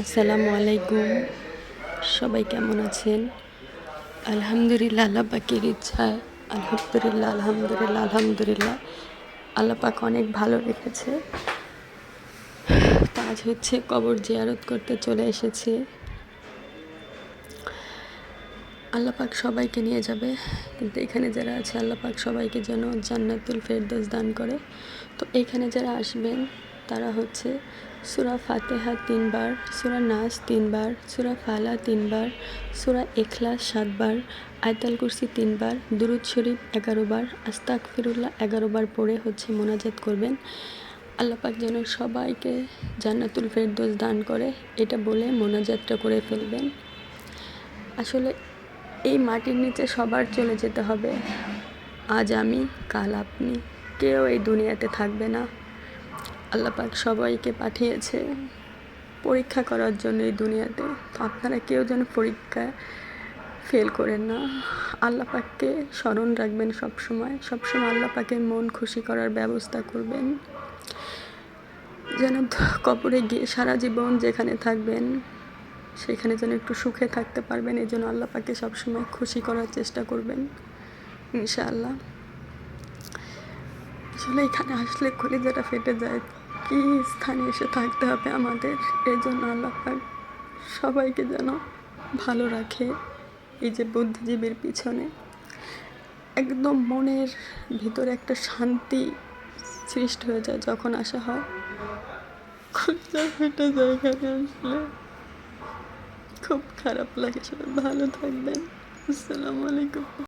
আসসালামু আলাইকুম। সবাই কেমন আছেন? আলহামদুলিল্লাহ, আল্লাহ পাকের ইচ্ছায়। আলহামদুলিল্লাহ আলহামদুলিল্লাহ আলহামদুলিল্লাহ। আল্লাহ পাক অনেক ভালো রেখেছে। আজ হচ্ছে কবর জিয়ারত করতে চলে এসেছি। আল্লাহ পাক সবাইকে নিয়ে যাবে। কিন্তু এখানে যারা আছে, আল্লাহ পাক সবাইকে যেন জান্নাতুল ফেরদোস দান করে। তো এখানে যারা আসবেন তারা হচ্ছে সুরা ফাতেহা তিনবার, সুরা নাস তিনবার, সুরা ফালা তিনবার, সুরা এখলাস সাতবার, আয়তাল কুরসি তিনবার, দুরুদ শরীফ এগারো বার আস্তাক ফিরুল্লাহ এগারো বার পড়ে হচ্ছে মোনাজাত করবেন। আল্লাপাক যেন সবাইকে জান্নাতুল ফেরদৌস দান করে, এটা বলে মোনাজাতটা করে ফেলবেন। আসলে এই মাটির নিচে সবার চলে যেতে হবে। আজ আমি, কাল আপনি। কেউ এই দুনিয়াতে থাকবে না। আল্লাহ পাক সবাইকে পাঠিয়েছে পরীক্ষা করার জন্য এই দুনিয়াতে। তো আপনারা কেউ যেন পরীক্ষা ফেল করেন না। আল্লাহ পাককে স্মরণ রাখবেন সবসময়। সবসময় আল্লাহ পাকে মন খুশি করার ব্যবস্থা করবেন। যেন কবরে গিয়ে সারা জীবন যেখানে থাকবেন, সেখানে যেন একটু সুখে থাকতে পারবেন। এই জন্য আল্লাহ পাকে সবসময় খুশি করার চেষ্টা করবেন, ইনশাআল্লাহ। আসলে এখানে আসলে কলিজাটা ফেটে যায়। কি স্থানে এসে থাকতে হবে আমাদের? এই জন্য আল্লাহ সবাইকে যেন ভালো রাখে এই যে বুদ্ধিজীবীর পিছনে। একদম মনের ভিতরে একটা শান্তি সৃষ্টি হয়ে যায় যখন আসা হয়। কলিজা ফেটে যায় এখানে আসলে। খুব খারাপ লাগে। সবাই ভালো থাকবেন। আসসালামু আলাইকুম।